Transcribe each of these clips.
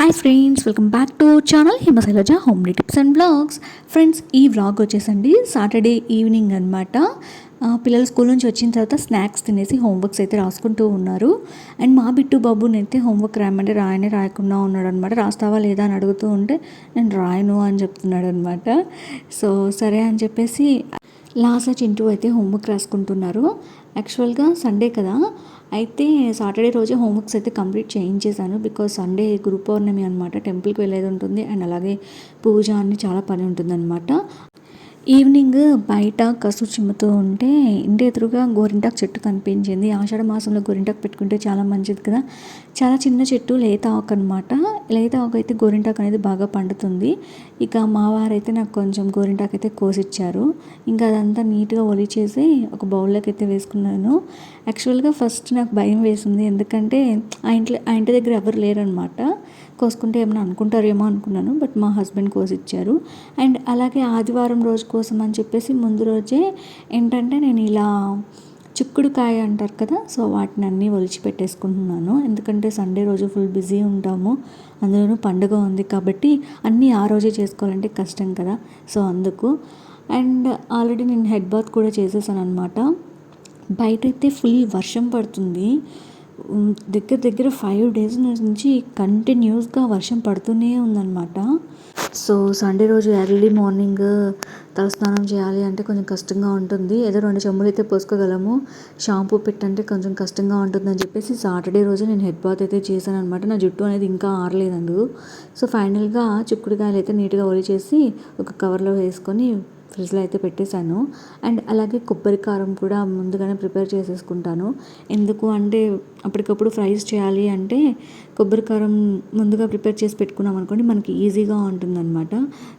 Hi friends welcome back to channel Himashailaja home tips and blogs friends ఈ vlog వచ్చేసండి. Saturday evening అనమాట పిల్లలు school నుంచి వచ్చిన తర్వాత స్నాక్స్ తినేసి హోంవర్క్స్ అయితే రాసుకుంటూ ఉన్నారు. అండ్ మా బిట్టు బాబునైతే హోంవర్క్ రాయమంటే రాయనే రాయకుండా ఉన్నాడు అనమాట రాస్తావా లేదా అని అడుగుతూ ఉంటే నేను రాయను అని చెప్తున్నాడు అనమాట సో సరే అని చెప్పేసి లాసా చింటూ అయితే హోంవర్క్ రాసుకుంటున్నారు. యాక్చువల్గా సండే కదా. అయితే సాటర్డే రోజే హోంవర్క్స్ అయితే కంప్లీట్ చేయించేశాను. బికాజ్ సండే గురు పౌర్ణమి అనమాట టెంపుల్కి వెళ్ళేది ఉంటుంది. అండ్ అలాగే పూజ అన్ని చాలా పని ఉంటుంది అనమాట ఈవినింగ్ బయట కసు చిమ్ముతూ ఉంటే ఇంటి ఎదురుగా గోరింటాకు చెట్టు కనిపించింది. ఆషాఢ మాసంలో గోరింటాకు పెట్టుకుంటే చాలా మంచిది కదా. చాలా చిన్న చెట్టు లేత ఆకు అనమాట లేత ఆకు అయితే గోరింటాకు అనేది బాగా పండుతుంది. ఇక మా వారైతే నాకు కొంచెం గోరింటాకు అయితే కోసిచ్చారు. ఇంకా అదంతా నీట్గా ఒలిచేసి ఒక బౌల్లోకి అయితే వేసుకున్నాను. యాక్చువల్గా ఫస్ట్ నాకు భయం వేసింది. ఎందుకంటే ఆ ఇంట్లో ఆ ఇంటి దగ్గర ఎవరు లేరనమాట కోసుకుంటే ఏమైనా అనుకుంటారేమో అనుకున్నాను బట్ మా హస్బెండ్ కోసి ఇచ్చారు అండ్ అలాగే ఆదివారం రోజు కోసం అని చెప్పేసి ముందు రోజే ఏంటంటే నేను ఇలా చిక్కుడుకాయ అంటారు కదా సో వాటిని అన్నీ ఒలిచి పెట్టేసుకుంటున్నాను. ఎందుకంటే సండే రోజు ఫుల్ బిజీ ఉంటాము అందులోనూ పండుగ ఉంది కాబట్టి అన్నీ ఆ రోజే చేసుకోవాలంటే కష్టం కదా సో అందుకు. అండ్ ఆల్రెడీ నేను హెడ్ బాత్ కూడా చేసేసాను అనమాట బయట అయితే ఫుల్ వర్షం పడుతుంది. దగ్గర దగ్గర ఫైవ్ డేస్ నుంచి కంటిన్యూస్గా వర్షం పడుతూనే ఉందన్నమాట. సో సండే రోజు ఎర్లీ మార్నింగ్ తలస్నానం చేయాలి అంటే కొంచెం కష్టంగా ఉంటుంది. ఏదో రెండు చెమ్ములు అయితే పోసుకోగలము. షాంపూ పెట్టంటే కొంచెం కష్టంగా ఉంటుందని చెప్పేసి సాటర్డే రోజు నేను హెడ్ బాత్ అయితే చేశాను అనమాట నా జుట్టు అనేది ఇంకా ఆరలేదందు సో ఫైనల్గా చిక్కుడుకాయలు అయితే నీట్గా ఒలి చేసి ఒక కవర్లో వేసుకొని ఫ్రిడ్జ్లో అయితే పెట్టేశాను. అండ్ అలాగే కొబ్బరి కారం కూడా ముందుగానే ప్రిపేర్ చేసేసుకుంటాను. ఎందుకు అంటే అప్పటికప్పుడు ఫ్రైస్ చేయాలి అంటే కొబ్బరి కారం ముందుగా ప్రిపేర్ చేసి పెట్టుకున్నాం అనుకోండి మనకి ఈజీగా ఉంటుందన్నమాట.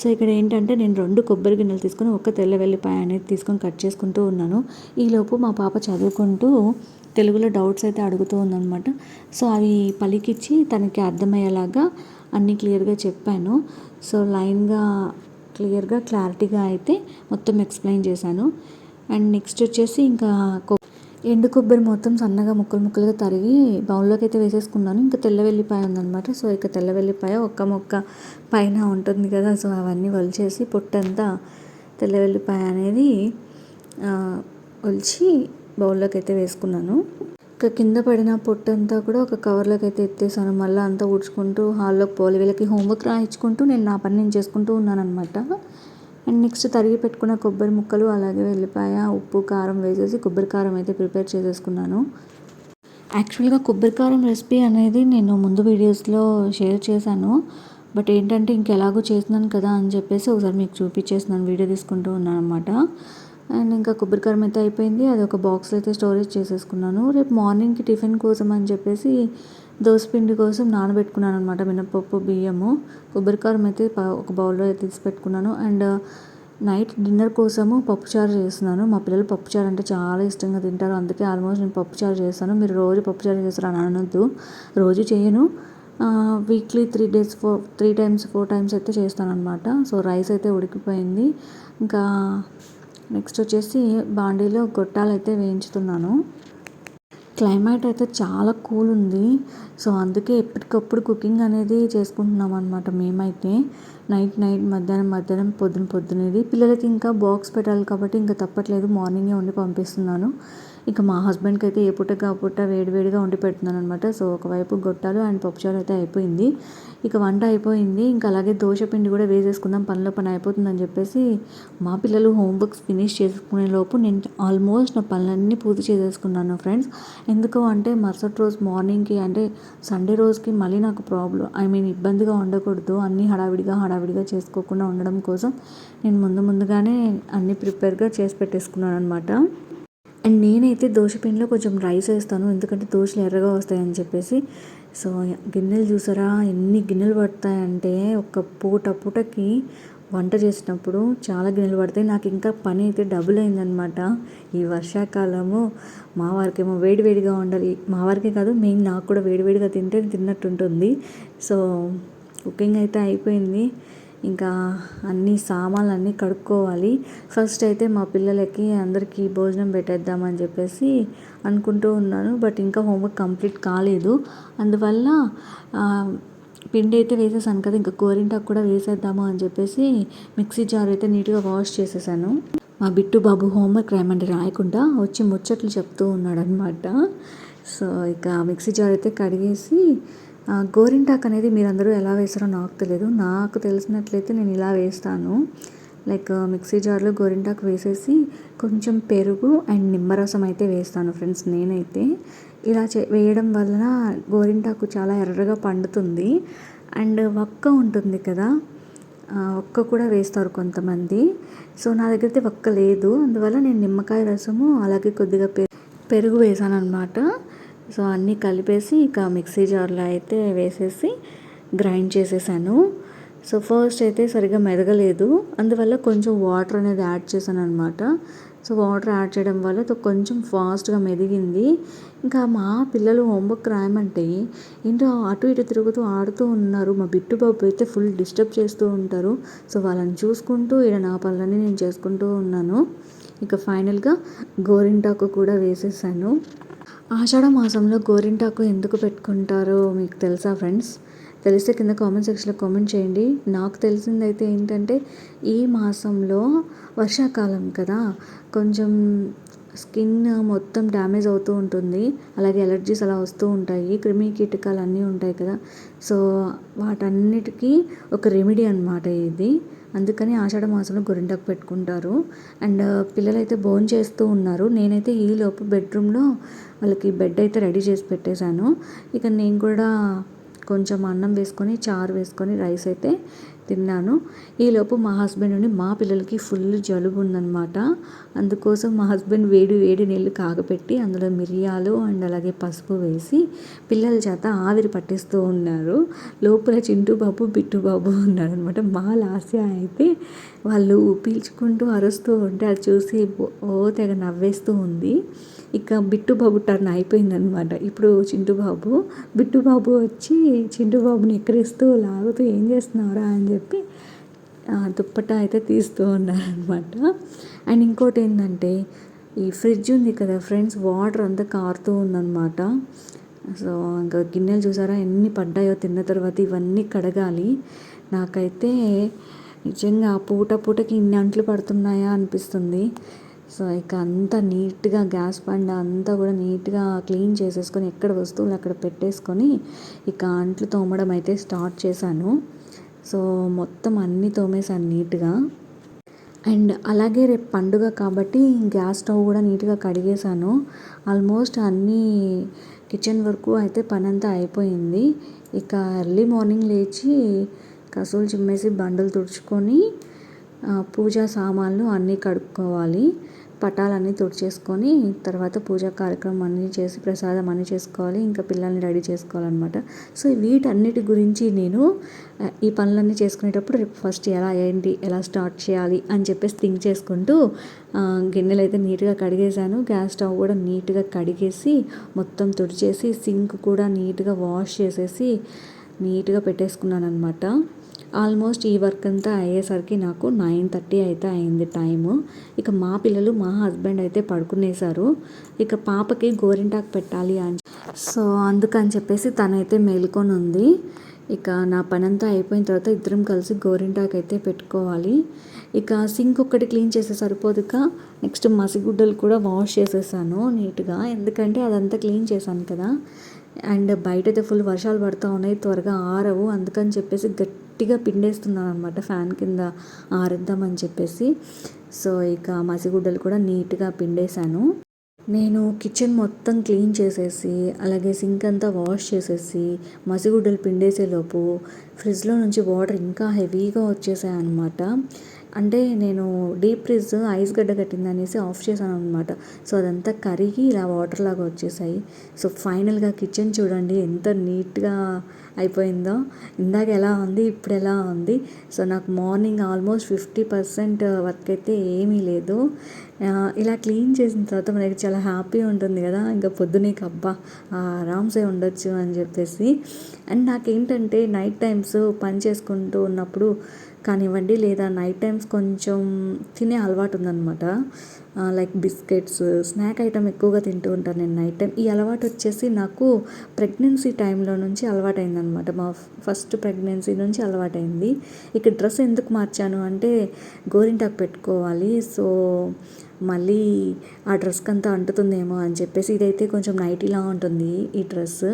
సో ఇక్కడ ఏంటంటే నేను రెండు కొబ్బరి గిన్నెలు తీసుకొని ఒక తెల్ల వెల్లిపాయ అనేది తీసుకొని కట్ చేసుకుంటూ ఉన్నాను. ఈలోపు మా పాప చదువుకుంటూ తెలుగులో డౌట్స్ అయితే అడుగుతూ ఉందన్నమాట. సో అవి పలికిచ్చి తనకి అర్థమయ్యేలాగా అన్నీ క్లియర్గా చెప్పాను. సో లైన్గా క్లియర్గా క్లారిటీగా అయితే మొత్తం ఎక్స్ప్లెయిన్ చేశాను. అండ్ నెక్స్ట్ వచ్చేసి ఇంకా ఎండు కొబ్బరి మొత్తం సన్నగా ముక్కలు ముక్కలుగా తరిగి బౌల్లోకి అయితే వేసేసుకున్నాను. ఇంకా తెల్ల వెల్లిపాయ ఉందనమాట సో ఇక తెల్ల వెల్లిపాయ ఒక్క మొక్క పైన ఉంటుంది కదా. సో అవన్నీ వలిచేసి పొట్టంతా తెల్ల వెల్లిపాయ అనేది ఒలిచి బౌల్లోకి అయితే వేసుకున్నాను. ఇక కింద పడిన పొట్టంతా కూడా ఒక కవర్లోకి అయితే ఎత్తేసాను. మళ్ళీ అంతా ఊడ్చుకుంటూ హాల్లోకి పోలి వీళ్ళకి హోంవర్క్ రాయించుకుంటూ నేను నా పని నేను చేసుకుంటూ ఉన్నానమాట అండ్ నెక్స్ట్ తరిగి పెట్టుకున్న కొబ్బరి ముక్కలు అలాగే వెళ్ళిపాయ ఉప్పు కారం వేసేసి కొబ్బరి కారం అయితే ప్రిపేర్ చేసేసుకున్నాను. యాక్చువల్గా కొబ్బరి కారం రెసిపీ అనేది నేను ముందు వీడియోస్లో షేర్ చేశాను. బట్ ఏంటంటే ఇంకెలాగో చేస్తున్నాను కదా అని చెప్పేసి ఒకసారి మీకు చూపించేస్తున్నాను వీడియో తీసుకుంటూ ఉన్నాను అనమాట అండ్ ఇంకా కొబ్బరికారం అయితే అయిపోయింది. అది ఒక బాక్స్లో అయితే స్టోరేజ్ చేసేసుకున్నాను. రేపు మార్నింగ్కి టిఫిన్ కోసం అని చెప్పేసి దోసపిండి కోసం నానబెట్టుకున్నాను అనమాట మినపప్పు బియ్యము. కొబ్బరికారం అయితే ఒక బౌల్లో తీసి పెట్టుకున్నాను. అండ్ నైట్ డిన్నర్ కోసము పప్పుచారు చేస్తున్నాను. మా పిల్లలు పప్పుచారు అంటే చాలా ఇష్టంగా తింటారు. అందుకే ఆల్మోస్ట్ నేను పప్పుచారు చేస్తాను. మీరు రోజు పప్పుచారు చేస్తారు అని అనొద్దు. రోజు చేయను. Weekly three days four three times four times అయితే చేస్తాను అనమాట సో రైస్ అయితే ఉడికిపోయింది. ఇంకా నెక్స్ట్ వచ్చేసి బాండీలో గొట్టాలు అయితే వేయించుతున్నాను. క్లైమేట్ అయితే చాలా కూల్ ఉంది. సో అందుకే ఎప్పటికప్పుడు కుకింగ్ అనేది చేసుకుంటున్నాం అనమాట మేమైతే. నైట్ నైట్ మధ్యాహ్నం మధ్యాహ్నం పొద్దున పొద్దునేది. పిల్లలకి ఇంకా బాక్స్ పెట్టాలి కాబట్టి ఇంకా తప్పట్లేదు. మార్నింగే ఉండి పంపిస్తున్నాను. ఇక మా హస్బెండ్కి అయితే ఏ పూట కా పూట వేడివేడిగా వండి పెడుతున్నాను అనమాట సో ఒకవైపు గొట్టాలు అండ్ పప్పుచారు అయితే అయిపోయింది. ఇక వంట అయిపోయింది. ఇంకా అలాగే దోశ పిండి కూడా వేసేసుకుందాం. పనిలో పని అయిపోతుందని చెప్పేసి మా పిల్లలు హోంవర్క్స్ ఫినిష్ చేసుకునే లోపు నేను ఆల్మోస్ట్ నా పనులన్నీ పూర్తి చేసేసుకున్నాను ఫ్రెండ్స్ ఎందుకు అంటే మరుసటి రోజు మార్నింగ్కి అంటే సండే రోజుకి మళ్ళీ నాకు ప్రాబ్లం ఐ మీన్ ఇబ్బందిగా ఉండకూడదు. అన్నీ హడావిడిగా హడావిడిగా చేసుకోకుండా ఉండడం కోసం నేను ముందు ముందుగానే అన్నీ ప్రిపేర్గా చేసి పెట్టేసుకున్నాను అనమాట అండ్ నేనైతే పిండిలో కొంచెం రైస్ వేస్తాను. ఎందుకంటే దోశలు ఎర్రగా వస్తాయని చెప్పేసి. సో గిన్నెలు చూసారా? ఎన్ని గిన్నెలు పడతాయంటే ఒక పూట పూటకి వంట చేసినప్పుడు చాలా గిన్నెలు పడతాయి. నాకు ఇంకా పని అయితే డబుల్ అయిందనమాట ఈ వర్షాకాలము మా వారికేమో వేడివేడిగా ఉండాలి. మా వారికే కాదు మెయిన్ నాకు కూడా వేడివేడిగా తింటే తిన్నట్టు ఉంటుంది సో కుకింగ్ అయితే అయిపోయింది. ఇంకా అన్ని సామాన్లు అన్నీ కడుక్కోవాలి. ఫస్ట్ అయితే మా పిల్లలకి అందరికీ భోజనం పెట్టేద్దామని చెప్పేసి అనుకుంటూ ఉన్నాను. బట్ ఇంకా హోంవర్క్ కంప్లీట్ కాలేదు. అందువల్ల పిండి అయితే వేసేసాను కదా ఇంకా గోరింటాకు కూడా వేసేద్దాము అని చెప్పేసి మిక్సీ జార్ అయితే నీట్గా వాష్ చేసేసాను. మా బిట్టు బాబు హోంవర్క్ రాయమంటే రాయకుండా వచ్చి ముచ్చట్లు చెప్తూ ఉన్నాడు అనమాట సో ఇక మిక్సీ జార్ అయితే కడిగేసి గోరింటాకు అనేది మీరందరూ ఎలా వేస్తారో నాకు తెలియదు నాకు తెలిసినట్లయితే నేను ఇలా వేస్తాను. లైక్ మిక్సీ జార్లో గోరింటాకు వేసేసి కొంచెం పెరుగు అండ్ నిమ్మరసం అయితే వేస్తాను ఫ్రెండ్స్ నేనైతే. ఇలా చే వేయడం వలన గోరింటాకు చాలా ఎర్రగా పండుతుంది. అండ్ వక్క ఉంటుంది కదా ఒక్క కూడా వేస్తారు కొంతమంది. సో నా దగ్గర అయితే ఒక్క లేదు. అందువల్ల నేను నిమ్మకాయ రసము అలాగే కొద్దిగా పె పెరుగు వేసాను అనమాట సో అన్నీ కలిపేసి ఇక మిక్సీ జార్లో అయితే వేసేసి గ్రైండ్ చేసేసాను. సో ఫస్ట్ అయితే సరిగా మెదగలేదు. అందువల్ల కొంచెం వాటర్ అనేది యాడ్ చేశాను అనమాట సో వాటర్ యాడ్ చేయడం వల్ల కొంచెం ఫాస్ట్గా మెదిగింది. ఇంకా మా పిల్లలు హోంవర్క్ రాయమంటే ఏంటో అటు ఇటు తిరుగుతూ ఆడుతూ ఉన్నారు. మా బిట్టు బాబు అయితే ఫుల్ డిస్టర్బ్ చేస్తూ ఉంటారు. సో వాళ్ళని చూసుకుంటూ ఇక్కడ నా పనులన్నీ నేను చేసుకుంటూ ఉన్నాను. ఇక ఫైనల్గా గోరింటాకు కూడా వేసేసాను. ఆషాఢ మాసంలో గోరింటాకు ఎందుకు పెట్టుకుంటారో మీకు తెలుసా ఫ్రెండ్స్? తెలిస్తే కింద కామెంట్ సెక్షన్లో కామెంట్ చేయండి. నాకు తెలిసిందైతే ఏంటంటే ఈ మాసంలో వర్షాకాలం కదా. కొంచెం స్కిన్ మొత్తం డ్యామేజ్ అవుతూ ఉంటుంది. అలాగే ఎలర్జీస్ అలా వస్తూ ఉంటాయి. క్రిమి కీటకాలు అన్నీ ఉంటాయి కదా. సో వాటన్నిటికీ ఒక రెమెడీ అనమాట ఇది. అందుకని ఆషాఢ మాసంలో గొరింటాకు పెట్టుకుంటారు. అండ్ పిల్లలైతే బోన్ చేస్తూ ఉన్నారు. నేనైతే ఈ లోపు బెడ్రూమ్లో వాళ్ళకి బెడ్ అయితే రెడీ చేసి పెట్టేశాను. ఇక నేను కూడా కొంచెం అన్నం వేసుకొని చారు వేసుకొని రైస్ అయితే తిన్నాను. ఈలోపు మా హస్బెండ్ నుండి మా పిల్లలకి ఫుల్ జలుబు ఉందన్నమాట. అందుకోసం మా హస్బెండ్ వేడి వేడి నీళ్ళు కాగపెట్టి అందులో మిరియాలు అండ్ అలాగే పసుపు వేసి పిల్లల చేత ఆవిరి పట్టిస్తూ ఉన్నారు. లోపల చింటూ బాబు బిట్టు బాబు ఉన్నారనమాట మా లాస్య అయితే వాళ్ళు పీల్చుకుంటూ అరుస్తూ ఉంటే అది చూసి ఓ తెగ నవ్వేస్తూ ఉంది. ఇక బిట్టుబాబు టర్న్ అయిపోయిందనమాట ఇప్పుడు చింటుబాబు బిట్టుబాబు వచ్చి చింటుబాబుని ఎక్కరిస్తూ లాగుతూ ఏం చేస్తున్నావురా అని చెప్పి దుప్పట అయితే తీస్తూ ఉన్నారనమాట అండ్ ఇంకోటి ఏంటంటే ఈ ఫ్రిడ్జ్ ఉంది కదా ఫ్రెండ్స్ వాటర్ అంతా కారుతూ ఉందన్నమాట. సో ఇంకా గిన్నెలు చూసారా ఎన్ని పడ్డాయో తిన్న తర్వాత ఇవన్నీ కడగాలి. నాకైతే నిజంగా పూట పూటకి ఇన్ని అంట్లు పడుతున్నాయా అనిపిస్తుంది. సో ఇక అంతా నీట్గా గ్యాస్ పండ అంతా కూడా నీట్గా క్లీన్ చేసేసుకొని ఎక్కడ వస్తువులు అక్కడ పెట్టేసుకొని ఇక అంట్లు తోమడం అయితే స్టార్ట్ చేశాను. సో మొత్తం అన్నీ తోమేశాను నీట్గా. అండ్ అలాగే రేపు పండుగ కాబట్టి గ్యాస్ స్టవ్ కూడా నీట్గా కడిగేశాను. ఆల్మోస్ట్ అన్నీ కిచెన్ వరకు అయితే పని అంతా అయిపోయింది. ఇక ఎర్లీ మార్నింగ్ లేచి కసువులు చిమ్మేసి బండలు తుడుచుకొని పూజా సామాన్లు అన్నీ కడుక్కోవాలి. పటాలన్నీ తుడిచేసుకొని తర్వాత పూజా కార్యక్రమం అన్నీ చేసి ప్రసాదం అన్నీ చేసుకోవాలి. ఇంకా పిల్లల్ని రెడీ చేసుకోవాలన్నమాట. సో వీటన్నిటి గురించి నేను ఈ పనులన్నీ చేసుకునేటప్పుడు రేపు ఫస్ట్ ఎలా ఏంటి ఎలా స్టార్ట్ చేయాలి అని చెప్పేసి థింక్ చేసుకుంటూ గిన్నెలు అయితే నీట్గా కడిగేశాను. గ్యాస్ స్టవ్ కూడా నీట్గా కడిగేసి మొత్తం తుడిచేసి సింక్ కూడా నీట్గా వాష్ చేసేసి నీట్గా పెట్టేసుకున్నాను అనమాట ఆల్మోస్ట్ ఈ వర్క్ అంతా అయ్యేసరికి నాకు నైన్ థర్టీ అయితే అయింది టైము. ఇక మా పిల్లలు మా హస్బెండ్ అయితే పడుకునేశారు. ఇక పాపకి గోరింటాకు పెట్టాలి అని సో అందుకని చెప్పేసి తనైతే మేలుకొని ఉంది ఇక నా పని అంతా అయిపోయిన తర్వాత ఇద్దరం కలిసి గోరింటాకు అయితే పెట్టుకోవాలి. ఇక సింక్ ఒక్కటి క్లీన్ చేసే సరిపోదుక నెక్స్ట్ మసిగుడ్డలు కూడా వాష్ చేసేసాను నీట్గా. ఎందుకంటే అదంతా క్లీన్ చేశాను కదా. అండ్ బయట అయితే ఫుల్ వర్షాలు పడుతూ ఉన్నాయి త్వరగా ఆరవు. అందుకని చెప్పేసి గట్టి గట్టిగా పిండేస్తున్నాను అనమాట ఫ్యాన్ కింద ఆరిద్దామని చెప్పేసి. సో ఇక మసిగుడ్డలు కూడా నీట్గా పిండేశాను. నేను కిచెన్ మొత్తం క్లీన్ చేసేసి అలాగే సింక్ అంతా వాష్ చేసేసి మసిగుడ్డలు పిండేసేలోపు ఫ్రిడ్జ్లో నుంచి వాటర్ ఇంకా హెవీగా వచ్చేసాయి అనమాట అంటే నేను డీప్ ఫ్రిజ్ ఐస్ గడ్డ కట్టింది అనేసి ఆఫ్ చేశాను అనమాట సో అదంతా కరిగి ఇలా వాటర్ లాగా వచ్చేసాయి. సో ఫైనల్గా కిచెన్ చూడండి ఎంత నీట్గా అయిపోయిందో. ఇందాక ఎలా ఉంది ఇప్పుడు ఎలా ఉంది. సో నాకు morning almost fifty percent work అయితే ఏమీ లేదు. ఇలా క్లీన్ చేసిన తర్వాత మనకి చాలా హ్యాపీ ఉంటుంది కదా. ఇంకా పొద్దునీకి అబ్బా ఆరామ్సే ఉండొచ్చు అని చెప్పేసి. అండ్ నాకేంటంటే నైట్ టైమ్స్ పని చేసుకుంటూ ఉన్నప్పుడు కానివ్వండి లేదా నైట్ టైమ్స్ కొంచెం తినే అలవాటు ఉందన్నమాట. లైక్ బిస్కెట్స్ స్నాక్ ఐటమ్ ఎక్కువగా తింటూ ఉంటాను నేను నైట్ టైం ఈ అలవాటు వచ్చేసి నాకు ప్రెగ్నెన్సీ టైంలో నుంచి అలవాటైందనమాట మా ఫస్ట్ ప్రెగ్నెన్సీ నుంచి అలవాటైంది. ఇక డ్రెస్ ఎందుకు మార్చాను అంటే గోరింటాకు పెట్టుకోవాలి. సో మళ్ళీ ఆ డ్రెస్కి అంతా అంటుతుందేమో అని చెప్పేసి ఇదైతే కొంచెం నైటీలా ఉంటుంది ఈ డ్రెస్.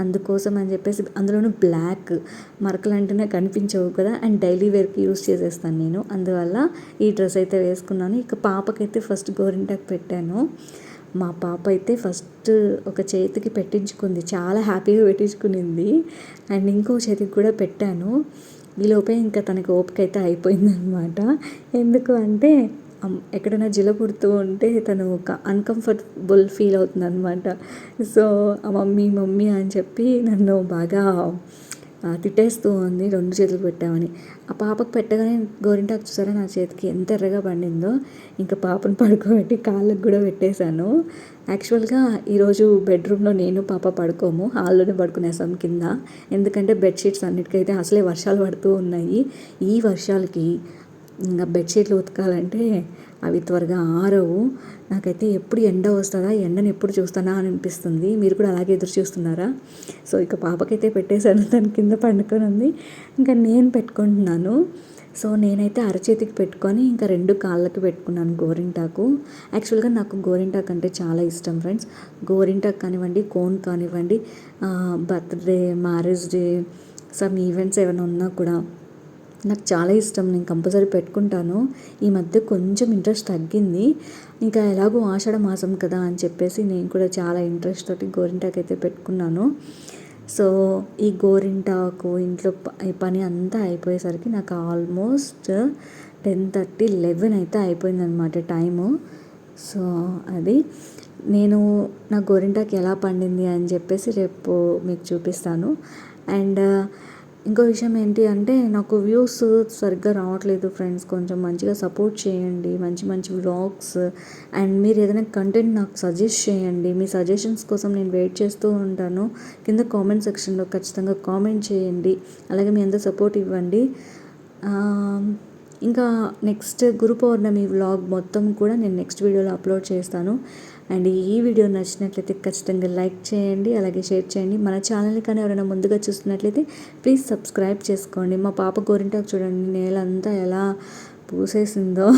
అందుకోసం అని చెప్పేసి అందులోనూ బ్లాక్ మరకలు అంటేనే కనిపించవు కదా. అండ్ డైలీ వేర్కి యూస్ చేసేస్తాను నేను. అందువల్ల ఈ డ్రెస్ అయితే వేసుకున్నాను. ఇక పాపకైతే ఫస్ట్ గోరింటాకు పెట్టాను. మా పాప అయితే ఫస్ట్ ఒక చేతికి పెట్టించుకుంది. చాలా హ్యాపీగా పెట్టించుకునింది. అండ్ ఇంకో చేతికి కూడా పెట్టాను. ఈలోపే ఇంకా తనకి ఓపిక అయితే అయిపోయిందనమాట. ఎందుకు అంటే ఎక్కడైనా జిల పుడుతూ ఉంటే తను ఒక అన్కంఫర్టబుల్ ఫీల్ అవుతుంది అనమాట సో మమ్మీ మమ్మీ అని చెప్పి నన్ను బాగా తిట్టేస్తూ ఉంది రెండు చేతులు పెట్టామని. ఆ పాపకు పెట్టగానే గోరింటాకు చూసారా నా చేతికి? ఎంత ఎర్రగా పండిందో. ఇంకా పాపను పడుకోబెట్టి కాళ్ళకు కూడా పెట్టేశాను. యాక్చువల్గా ఈరోజు బెడ్రూమ్లో నేను పాప పడుకోము. హాల్లోనే పడుకునేసాం కింద. ఎందుకంటే బెడ్షీట్స్ అన్నిటికైతే అసలే వర్షాలు పడుతూ ఉన్నాయి. ఈ వర్షాలకి ఇంకా బెడ్షీట్లు ఉతకాలంటే అవి త్వరగా ఆరవు. నాకైతే ఎప్పుడు ఎండ వస్తుందా ఎండను ఎప్పుడు చూస్తానా అని అనిపిస్తుంది. మీరు కూడా అలాగే ఎదురు చూస్తున్నారా? సో ఇక పాపకైతే పెట్టేశాను దాని కింద పండుకొని ఉంది. ఇంకా నేను పెట్టుకుంటున్నాను. సో నేనైతే అరచేతికి పెట్టుకొని ఇంకా రెండు కాళ్ళకి పెట్టుకున్నాను గోరింటాకు. యాక్చువల్గా నాకు గోరింటాకు అంటే చాలా ఇష్టం ఫ్రెండ్స్. గోరింటాకు కానివ్వండి కోన్ కానివ్వండి birthday marriage day some events ఏమైనా ఉన్నా కూడా నాకు చాలా ఇష్టం. నేను కంపల్సరీ పెట్టుకుంటాను. ఈ మధ్య కొంచెం ఇంట్రెస్ట్ తగ్గింది. ఇంకా ఎలాగో ఆషాఢ మాసం కదా అని చెప్పేసి నేను కూడా చాలా ఇంట్రెస్ట్ తోటి గోరింటాకు అయితే పెట్టుకున్నాను. సో ఈ గోరింటాకు ఇంట్లో పని అంతా అయిపోయేసరికి నాకు ఆల్మోస్ట్ టెన్ థర్టీ లెవెన్ అయితే అయిపోయిందనమాట టైము. సో అది. నేను నా గోరింటాకు ఎలా పండింది అని చెప్పేసి రేపు మీకు చూపిస్తాను. అండ్ ఇంకో విషయం ఏంటి అంటే నాకు వ్యూస్ సరిగ్గా రావట్లేదు ఫ్రెండ్స్. కొంచెం మంచిగా సపోర్ట్ చేయండి. మంచి మంచి వ్లాగ్స్ అండ్ మీరు ఏదైనా కంటెంట్ నాకు సజెస్ట్ చేయండి. మీ సజెషన్స్ కోసం నేను వెయిట్ చేస్తూ ఉంటాను. కింద కామెంట్ సెక్షన్లో ఖచ్చితంగా కామెంట్ చేయండి. అలాగే మీ అందరూ సపోర్ట్ ఇవ్వండి. ఇంకా నెక్స్ట్ గురు పౌర్ణమి వ్లాగ్ మొత్తం కూడా నేను నెక్స్ట్ వీడియోలో అప్లోడ్ చేస్తాను. అండ్ ఈ వీడియో నచ్చినట్లయితే ఖచ్చితంగా లైక్ చేయండి అలాగే షేర్ చేయండి. మన ఛానల్ని కానీ ఎవరైనా ముందుగా చూస్తున్నట్లయితే ప్లీజ్ సబ్స్క్రైబ్ చేసుకోండి. మా పాప గోరింటాకు చూడండి నేలంతా ఎలా పూసేసిందో.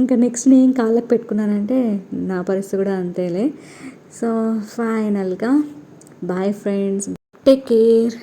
ఇంకా నెక్స్ట్ నేను కాళ్ళకి పెట్టుకున్నానంటే నా పరిస్థితి కూడా అంతేలే. సో ఫైనల్గా బాయ్ ఫ్రెండ్స్ టేక్ కేర్.